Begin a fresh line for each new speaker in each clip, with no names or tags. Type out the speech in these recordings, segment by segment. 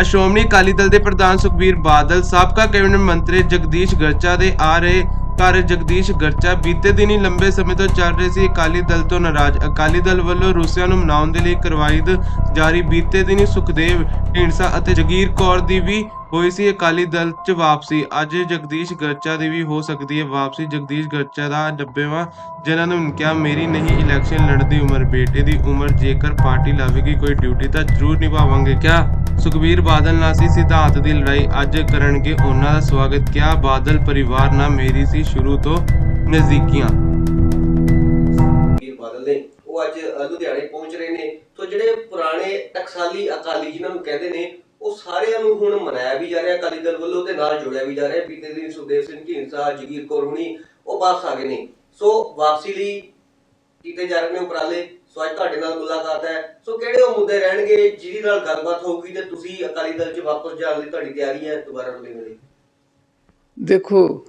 ਅੱਜ ਸ਼੍ਰੋਮਣੀ ਅਕਾਲੀ ਦਲ ਦੇ ਪ੍ਰਧਾਨ ਸੁਖਬੀਰ ਬਾਦਲ, ਸਾਬਕਾ ਕੈਬਨਿਟ ਮੰਤਰੀ ਜਗਦੀਸ਼ ਗਰਚਾ ਦੇ ਆ ਰਹੇ ਘਰ ਜਗਦੀਸ਼ ਗਰਚਾ ਬੀਤੇ ਦਿਨੀ ਲੰਬੇ ਸਮੇਂ ਤੋਂ ਚੱਲ ਰਹੀ ਸੀ ਅਕਾਲੀ ਦਲ ਤੋਂ ਨਾਰਾਜ਼। ਅਕਾਲੀ ਦਲ ਵੱਲੋਂ ਰੂਸੀਆ ਨੂੰ ਮਨਾਉਣ ਦੇ ਲਈ ਕਰਵਾਈ ਜਾਰੀ। ਬੀਤੇ ਦਿਨੀ ਸੁਖਦੇਵ ਢੀਂਡਸਾ ਅਤੇ ਜਗੀਰ ਕੌਰ ਦੀ ਵੀ ਹੋਈ ਸੀ ਅਕਾਲੀ ਦਲ 'ਚ ਵਾਪਸੀ। ਅੱਜ ਜਗਦੀਸ਼ ਗਰਚਾ ਦੀ ਵੀ ਹੋ ਸਕਦੀ ਹੈ ਵਾਪਸੀ। ਜਗਦੀਸ਼ ਗਰਚਾ ਦਾ 90ਵਾਂ ਜਿਨ੍ਹਾਂ ਨੂੰ ਕਿਹਾ ਮੇਰੀ ਨਹੀਂ, ਇਲੈਕਸ਼ਨ ਲੜਨ ਦੀ ਉਮਰ, ਬੇਟੇ ਦੀ ਉਮਰ ਜੇਕਰ ਪਾਰਟੀ ਲਾਵੇਗੀ, ਕੋਈ ਡਿਊਟੀ ਤਾਂ ਜ਼ਰੂਰ ਨਿਭਾਵਾਂਗੇ। ਕਿਆ? ਸੁਖਬੀਰ ਬਾਦਲ ਨਾਲ ਸੀ ਸਿਧਾਂਤ ਦੀ ਲੜਾਈ। ਅੱਜ ਕਰਨਗੇ ਉਹਨਾਂ ਦਾ ਸਵਾਗਤ। ਕਿਆ ਬਾਦਲ ਪਰਿਵਾਰ ਨਾਲ ਮੇਰੀ ਸੀ ਸ਼ੁਰੂ ਤੋਂ ਨਜ਼ਦੀਕੀਆਂ।
ਵੀਰ ਬਾਦਲ ਨੇ, ਉਹ ਅੱਜ ਲੁਧਿਆਣੇ ਪਹੁੰਚ ਰਹੇ ਨੇ। ਸੋ ਜਿਹੜੇ ਪੁਰਾਣੇ ਟਕਸਾਲੀ ਅਕਾਲੀ ਜਿਨ੍ਹਾਂ ਨੂੰ ਕਹਿੰਦੇ ਨੇ, ਉਹ ਸਾਰਿਆਂ ਨੂੰ ਹੁਣ ਮਨਾਇਆ ਵੀ ਜਾ ਰਿਹਾ। ਅਕਾਲੀ ਦਲ ਵੱਲੋਂ ਤੇ ਨਾਲ ਜੋੜਿਆ ਵੀ ਜਾ ਰਿਹਾ। ਬੀਤੇ ਦਿਨ ਸੁਖਦੇਵ ਸਿੰਘ ਢੀਂਡਸਾ, ਜਗੀਰ ਕੌਰ ਹੁਣੀ, ਉਹ ਵਾਪਸ ਆ ਗਏ ਨੇ। ਸੋ ਵਾਪਸੀ ਲਈ ਕੀਤੇ ਜਾ ਰਹੇ ਨੇ ਉਪਰਾਲੇ। ਸੋ ਅੱਜ ਤੁਹਾਡੇ ਨਾਲ ਮੁਲਾਕਾਤ ਹੈ। ਸੋ ਕਿਹੜੇ ਉਹ ਮੁੱਦੇ ਰਹਿਣਗੇ ਜਿਹਦੀ ਨਾਲ ਗੱਲਬਾਤ ਹੋਊਗੀ ਤੇ ਤੁਸੀਂ ਅਕਾਲੀ ਦਲ 'ਚ ਵਾਪਸ ਜਾਣ ਲਈ ਤੁਹਾਡੀ ਤਿਆਰੀ ਹੈ ਦੁਬਾਰਾ ਰਲੇ ਮਿਲੇ?
ਦੇਖੋ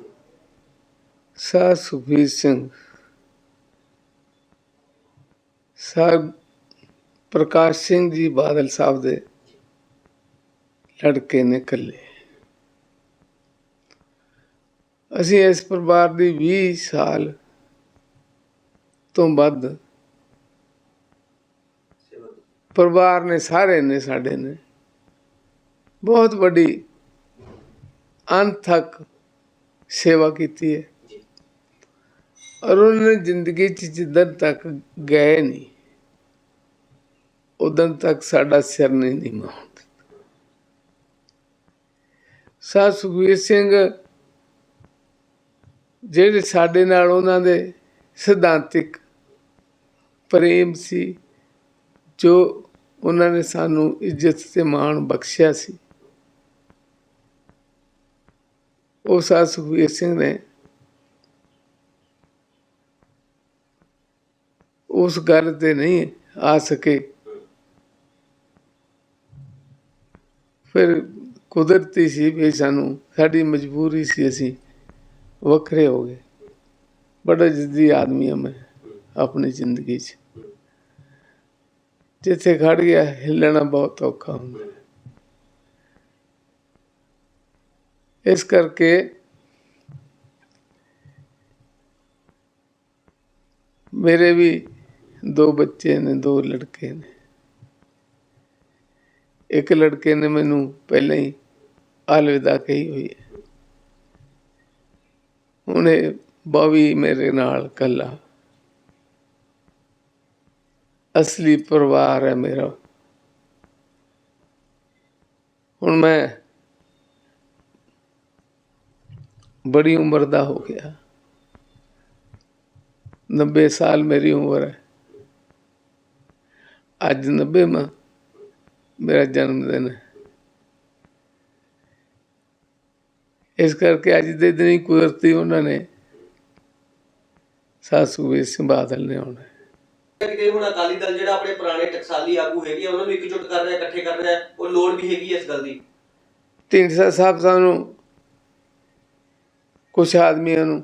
ਸਾ ਸੁਖਬੀਰ ਸਿੰਘ ਸਾਹਿਬ ਪ੍ਰਕਾਸ਼ ਸਿੰਘ ਜੀ ਬਾਦਲ ਸਾਹਿਬ ਦੇ ਲੜਕੇ ਨੇ ਕੱਲੇ। ਅਸੀਂ ਇਸ ਪਰਿਵਾਰ ਦੀ 20 ਸਾਲ ਤੋਂ ਵੱਧ ਪਰਿਵਾਰ ਨੇ ਸਾਰੇ ਨੇ ਸਾਡੇ ਨੇ। ਬਹੁਤ ਵੱਡੀ ਅੰਤ ਤੱਕ ਸੇਵਾ ਕੀਤੀ ਹੈ। ਔਰ ਉਹਨਾਂ ਨੇ ਜ਼ਿੰਦਗੀ 'ਚ ਜਿੱਦਣ ਤੱਕ ਗਏ ਨਹੀਂ ਉਦੋਂ ਤੱਕ ਸਾਡਾ ਸਿਰ ਨਹੀਂ ਨੀਵਾਂ ਹੋਣ ਦਿੱਤਾ। ਸਾਹ ਸੁਖਵੀਰ ਸਿੰਘ ਜਿਹੜੇ ਸਾਡੇ ਨਾਲ ਉਹਨਾਂ ਦੇ ਸਿਧਾਂਤਿਕ ਪ੍ਰੇਮ ਸੀ ਜੋ ਉਹਨਾਂ ਨੇ ਸਾਨੂੰ ਇੱਜ਼ਤ ਤੇ ਮਾਣ ਬਖਸ਼ਿਆ ਸੀ। ਉਹ ਸਾਹ ਸੁਖਵੀਰ ਸਿੰਘ ਨੇ ਉਸ ਗੱਲ ਤੇ ਨਹੀਂ ਆ ਸਕੇ। ਫਿਰ ਕੁਦਰਤੀ ਸੀ ਵੀ ਸਾਨੂੰ ਸਾਡੀ ਮਜਬੂਰੀ ਸੀ, ਅਸੀਂ ਵੱਖਰੇ ਹੋ ਗਏ। ਬੜਾ ਜਿੱਦੀ ਆਦਮੀ ਹਾਂ ਮੈਂ ਆਪਣੀ ਜ਼ਿੰਦਗੀ 'ਚ। ਜਿੱਥੇ ਖੜ ਗਿਆ, ਹਿੱਲਣਾ ਬਹੁਤ ਔਖਾ ਹੁੰਦਾ ਇਸ ਕਰਕੇ ਮੇਰੇ ਵੀ ਦੋ ਬੱਚੇ ਨੇ, ਦੋ ਲੜਕੇ ਨੇ। ਇੱਕ ਲੜਕੇ ਨੇ ਮੈਨੂੰ ਪਹਿਲਾਂ ਹੀ ਅਲਵਿਦਾ ਕਹੀ ਹੋਈ ਹੈ। ਹੁਣੇ ਬਾਵੀ ਮੇਰੇ ਨਾਲ ਕੱਲਾ ਅਸਲੀ ਪਰਿਵਾਰ ਹੈ ਮੇਰਾ। ਹੁਣ ਮੈਂ ਬੜੀ ਉਮਰ ਦਾ ਹੋ ਗਿਆ। 90 ਸਾਲ ਮੇਰੀ ਉਮਰ ਹੈ। ਅੱਜ 90 ਮਾ ਮੇਰਾ ਜਨਮ ਦਿਨ ਹੈ। ਇਸ ਕਰਕੇ ਅੱਜ ਦੇ ਦਿਨ ਹੀ ਕੁਦਰਤੀ ਉਹਨਾਂ ਨੇ ਸਾਸੂ ਵੀ ਸਿੰਘ ਬਾਦਲ ਨੇ ਆਉਣਾ ਹੈ।
ਹੁਣ ਅਕਾਲੀ ਦਲ ਜਿਹੜਾ ਆਪਣੇ ਪੁਰਾਣੇ ਟਕਸਾਲੀ ਆਗੂ ਹੈਗੇ ਉਹਨਾਂ ਨੂੰ ਇਕਜੁੱਟ ਕਰ ਰਿਹਾ, ਇਕੱਠੇ ਕਰ ਰਿਹਾ, ਉਹ ਲੋੜ ਵੀ ਹੈਗੀ ਇਸ ਗੱਲ ਦੀ
ਢੀਂਡਸਾ ਸਾਹਿਬ ਸਾਨੂੰ ਕੁਝ ਆਦਮੀਆਂ ਨੂੰ,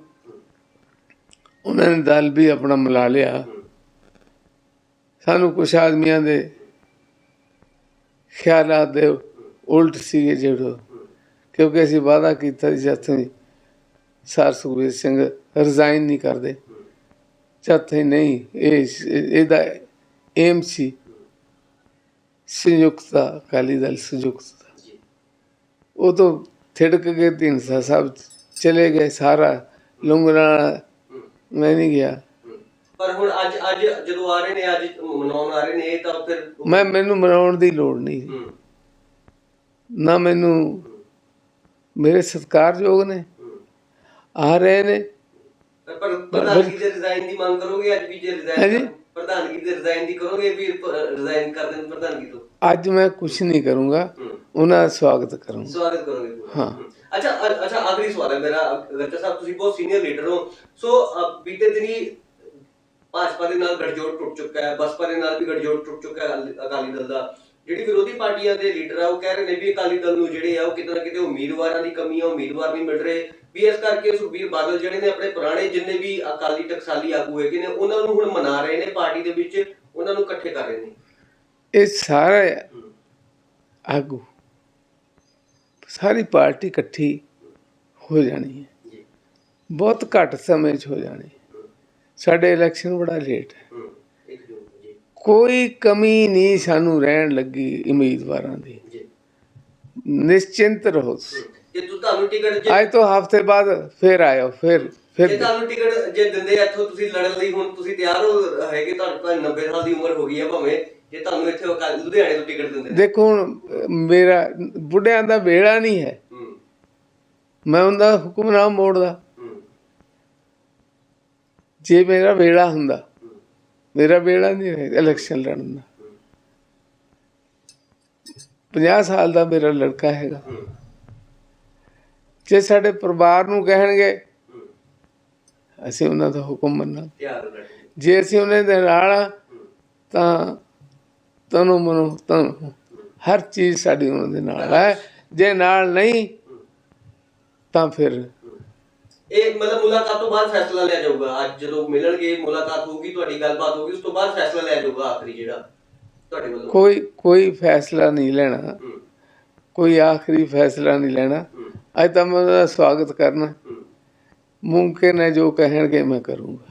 ਉਹਨਾਂ ਨੇ ਦਲ ਵੀ ਆਪਣਾ ਮਿਲਾ ਲਿਆ ਸਾਨੂੰ ਕੁਝ ਆਦਮੀਆਂ ਦੇ ਖਿਆਲਾਂ ਦੇ ਉਲਟ ਸੀਗੇ ਜਿਹੜੇ, ਕਿਉਂਕਿ ਅਸੀਂ ਵਾਅਦਾ ਕੀਤਾ ਸੀ ਜਦ ਸਰ ਸੁਖਬੀਰ ਸਿੰਘ ਰਿਜ਼ਾਈਨ ਨਹੀਂ ਕਰਦੇ ਤਾਈਂ ਨਹੀਂ ਇਹ ਇਹਦਾ ਏਮ ਸੀ ਸੰਯੁਕਤ ਅਕਾਲੀ ਦਲ ਸੰਯੁਕਤ। ਉਹ ਤੋਂ ਥਿੜਕ ਕੇ ਢੀਂਡਸਾ ਸਾਹਿਬ ਚਲੇ ਗਏ ਸਾਰਾ ਲੁੰਗਰਾ ਮੈਂ ਨਹੀਂ ਗਿਆ।
ਪਰ ਹੁਣ ਅੱਜ ਅੱਜ ਜਦੋਂ ਆ ਰਹੇ ਨੇ ਅੱਜ ਮਨਾਉਣ ਆ ਰਹੇ ਨੇ ਤਾਂ ਫਿਰ
ਮੈਂ ਮੈਨੂੰ ਮਨਾਉਣ ਦੀ ਲੋੜ ਨਹੀਂ। ਨਾ ਮੈਨੂੰ ਮੇਰੇ ਸਤਿਕਾਰਯੋਗ ਨੇ। ਆ ਰਹੇ ਨੇ
ਪਰ ਪਰ ਪ੍ਰਧਾਨਗੀ ਦੇ ਰਿਜ਼ਾਈਨ ਦੀ ਮੰਗ ਕਰੋਗੇ ਅੱਜ ਵੀ ਜੇ। ਰਿਜ਼ਾਈਨ ਪ੍ਰਧਾਨਗੀ ਦੇ ਰਿਜ਼ਾਈਨ ਦੀ ਕਰੋਗੇ ਵੀ ਰਿਜ਼ਾਈਨ ਕਰ ਦੇਣ ਪ੍ਰਧਾਨਗੀ ਤੋਂ
ਅੱਜ ਮੈਂ ਕੁਝ ਨਹੀਂ ਕਰੂੰਗਾ। ਉਹਨਾਂ ਦਾ ਸਵਾਗਤ ਕਰੂੰਗਾ
ਸਵਾਗਤ ਕਰੋਗੇ।
ਹਾਂ।
ਅੱਛਾ ਅੱਛਾ ਆਖਰੀ ਸਵਾਲ ਹੈ ਮੇਰਾ ਗਰਚਾ ਸਾਹਿਬ ਤੁਸੀਂ ਬਹੁਤ ਸੀਨੀਅਰ ਲੀਡਰ ਹੋ ਸੋ ਬੀਤੇ ਦਿਨੀ ਭਾਜਪਾ ਦੇ ਨਾਲ ਗਠਜੋੜ ਟੁੱਟ ਚੁੱਕਾ ਹੈ ਬਸਪਾ ਦੇ ਨਾਲ ਵੀ ਗਠਜੋੜ ਟੁੱਟ ਚੁੱਕਾ ਹੈ ਅਕਾਲੀ ਦਲ ਦਾ ਜਿਹੜੀ ਵਿਰੋਧੀ ਪਾਰਟੀਆਂ ਦੇ ਲੀਡਰ ਆ ਉਹ ਕਹਿ ਰਹੇ ਨੇ ਵੀ ਅਕਾਲੀ ਦਲ ਨੂੰ ਜਿਹੜੇ ਆ ਉਹ ਕਿਤੇ ਨਾ ਕਿਤੇ ਉਮੀਦਵਾਰਾਂ ਦੀ ਕਮੀ ਆ ਉਮੀਦਵਾਰ ਨਹੀਂ ਮਿਲ ਰਹੇ। ਵੀ ਇਸ ਕਰਕੇ ਸੁਖਬੀਰ ਬਾਦਲ ਜਿਹੜੇ ਨੇ ਆਪਣੇ ਪੁਰਾਣੇ ਜਿੰਨੇ ਵੀ ਅਕਾਲੀ ਟਕਸਾਲੀ ਆਗੂ ਹੈਗੇ ਨੇ ਉਹਨਾਂ ਨੂੰ ਹੁਣ ਮਨਾ ਰਹੇ ਨੇ ਪਾਰਟੀ ਦੇ ਵਿੱਚ ਉਹਨਾਂ ਨੂੰ ਇਕੱਠੇ ਕਰ ਰਹੇ ਨੇ।
ਇਹ ਸਾਰੇ। ਆਗੂ ਸਾਰੀ ਪਾਰਟੀ ਇਕੱਠੀ ਹੋ ਜਾਣੀ ਹੈ। ਬਹੁਤ ਘੱਟ ਸਮੇਂ 'ਚ ਹੋ ਜਾਣੀ। ਸਾਡੇ ਇਲੈਕਸ਼ਨ ਬੜਾ ਲੇਟ ਹੈ। ਕੋਈ ਕਮੀ ਨਹੀਂ ਸਾਨੂੰ ਰਹਿਣ ਲੱਗੀ ਉਮੀਦਵਾਰਾਂ ਦੀ।
ਜੀ।
ਨਿਸ਼ਚਿੰਤ ਰਹੋ।
ਜੇ ਤੂੰ ਤੁਹਾਨੂੰ ਟਿਕਟ ਜੇ
ਅੱਜ ਤੋਂ ਹਫ਼ਤੇ ਬਾਅਦ ਫਿਰ ਆਇਓ ਫਿਰ
ਜੇ
ਫਿਰ
ਤੁਹਾਨੂੰ ਟਿਕਟ ਜੇ ਦਿੰਦੇ ਇੱਥੋਂ ਤੁਸੀਂ ਲੜਨ ਲਈ ਹੁਣ ਤੁਸੀਂ ਤਿਆਰ ਹੋ ਹੈਗੇ ਤੁਹਾਡੇ ਕੋਲ 90 ਸਾਲ ਦੀ ਉਮਰ ਹੋ ਗਈ ਹੈ ਭਾਵੇਂ ਜੇ ਤੁਹਾਨੂੰ ਇੱਥੇ ਉਹ ਕੱਲ੍ਹ ਲੁਧਿਆਣੇ ਤੋਂ ਟਿਕਟ ਦਿੰਦੇ।
ਦੇਖੋ ਹੁਣ ਅਹ, ਮੇਰਾ ਬੁੱਢਿਆਂ ਦਾ ਵੇੜਾ ਨਹੀਂ ਹੈ।
ਹੂੰ।
ਮੈਂ ਉਹਦਾ ਹੁਕਮ ਨਾ ਮੋੜਦਾ।
ਹੂੰ।
ਜੇ ਮੇਰਾ ਵੇੜਾ ਹੁੰਦਾ ਮੇਰਾ ਵੇੜਾ ਨਹੀਂ ਹੈ ਇਲੈਕਸ਼ਨ ਲੜਨ ਦਾ। 50 ਸਾਲ ਦਾ ਮੇਰਾ ਲੜਕਾ ਹੈਗਾ। ਜੇ ਸਾਡੇ ਪਰਿਵਾਰ ਨੂੰ ਕਹਿਣਗੇ ਅਸੀਂ ਉਹਨਾਂ ਦਾ ਹੁਕਮ ਮੰਨਾਂਗੇ। ਜੇ ਅਸੀਂ ਉਹਨਾਂ ਦੇ ਨਾਲ ਤਾਂ ਤਨੋਂ ਮਨੋਂ ਤਾਂ ਹਰ ਚੀਜ਼ ਸਾਡੀ ਉਹਨਾਂ ਦੇ ਨਾਲ ਹੈ। ਜੇ ਨਾਲ ਨਹੀਂ ਤਾਂ ਫਿਰ
ਇਹ ਮਤਲਬ ਮੁਲਾਕਾਤ ਤੋਂ ਬਾਅਦ ਫੈਸਲਾ ਲਿਆ ਜਾਊਗਾ। ਅੱਜ ਜਦੋਂ ਮਿਲਣਗੇ ਮੁਲਾਕਾਤ ਹੋਊਗੀ ਤੁਹਾਡੀ ਗੱਲਬਾਤ ਹੋਊਗੀ ਉਸ ਤੋਂ ਬਾਅਦ ਫੈਸਲਾ ਲਿਆ ਜਾਊਗਾ ਆਖਰੀ ਜਿਹੜਾ ਤੁਹਾਡੇ ਵੱਲੋਂ।
ਕੋਈ ਕੋਈ ਫੈਸਲਾ ਨਹੀਂ ਲੈਣਾ। ਕੋਈ ਆਖਰੀ ਫੈਸਲਾ ਨਹੀਂ ਲੈਣਾ। ਅੱਜ ਤਾਂ ਮੈਂ ਉਹਦਾ ਸਵਾਗਤ ਕਰਨਾ। ਮੁਮਕਿਨ ਹੈ ਜੋ ਕਹਿਣਗੇ ਮੈਂ ਕਰੂੰਗਾ।